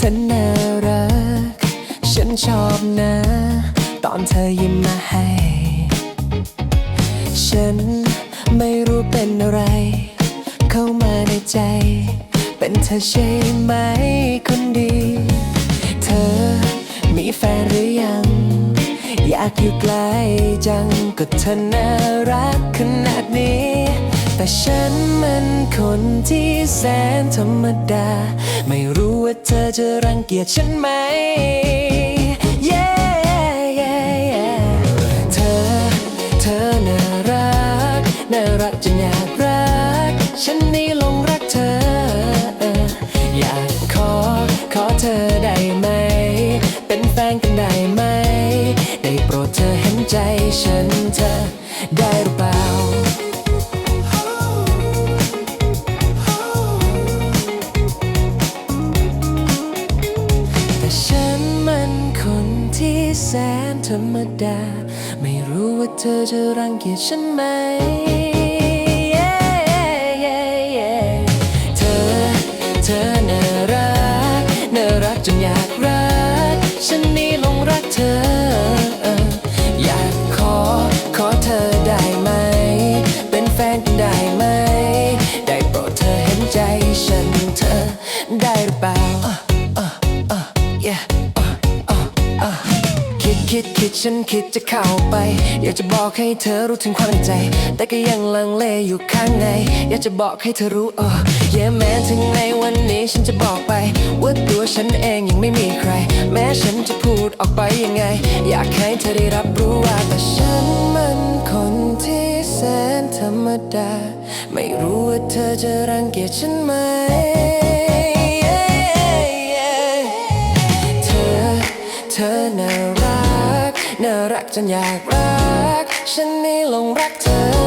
เธอน่ารัก ฉันชอบนะ ตอนเธอยิ้มมาให้ ฉันไม่รู้เป็นอะไร เข้ามาในใจ เป็นเธอใช่ไหมคนดี เธอมีแฟนหรือยัง อยากอยู่ใกล้จังก็เธอน่ารักขนาดนี้ แต่ฉันมัน คนที่แสนธรรมดา ไม่รู้ว่าเธอจะรังเกียจฉันไหม Yeah, yeah, yeah เธอ เธอน่ารัก น่ารักจนอยากรัก ฉันนี่หลงรักเธอ อยากขอ ขอเธอได้ไหม เป็นแฟนกันได้ไหม ได้โปรดเธอเห็นใจฉันเธอได้หรือเปล่า แสนธรรมดา ไม่รู้ว่าเธอจะรังเกียจฉันไหม Yeah, yeah, yeah เธอ เธอน่ารัก น่ารักจนอยากรัก ฉันนี่หลงรักเธอ อยากขอ ขอเธอได้ไหม เป็นแฟนกันได้ไหม ได้โปรดเธอเห็นใจฉันเธอได้หรือเปล่า yeah คิด คิดคิดฉันคิดจะเข้าไป อยากจะบอกให้เธอรู้ถึงความในใจ แต่ก็ยังลังเลอยู่ข้างใน อยากจะบอกให้เธอรู้เออ yeah แม้ถึงในวันนี้ฉันจะบอกไป ว่าตัวฉันเองยังไม่มีใคร แม้ฉันจะพูดออกไปยังไง อยากให้เธอได้รับรู้ว่าแต่ฉันมันคนที่แสนธรรมดา ไม่รู้ว่าเธอจะรังเกียจฉันไหมเธอเธอน่ารัก น่ารักจนอยากรัก ฉันนี่หลงรักเธอ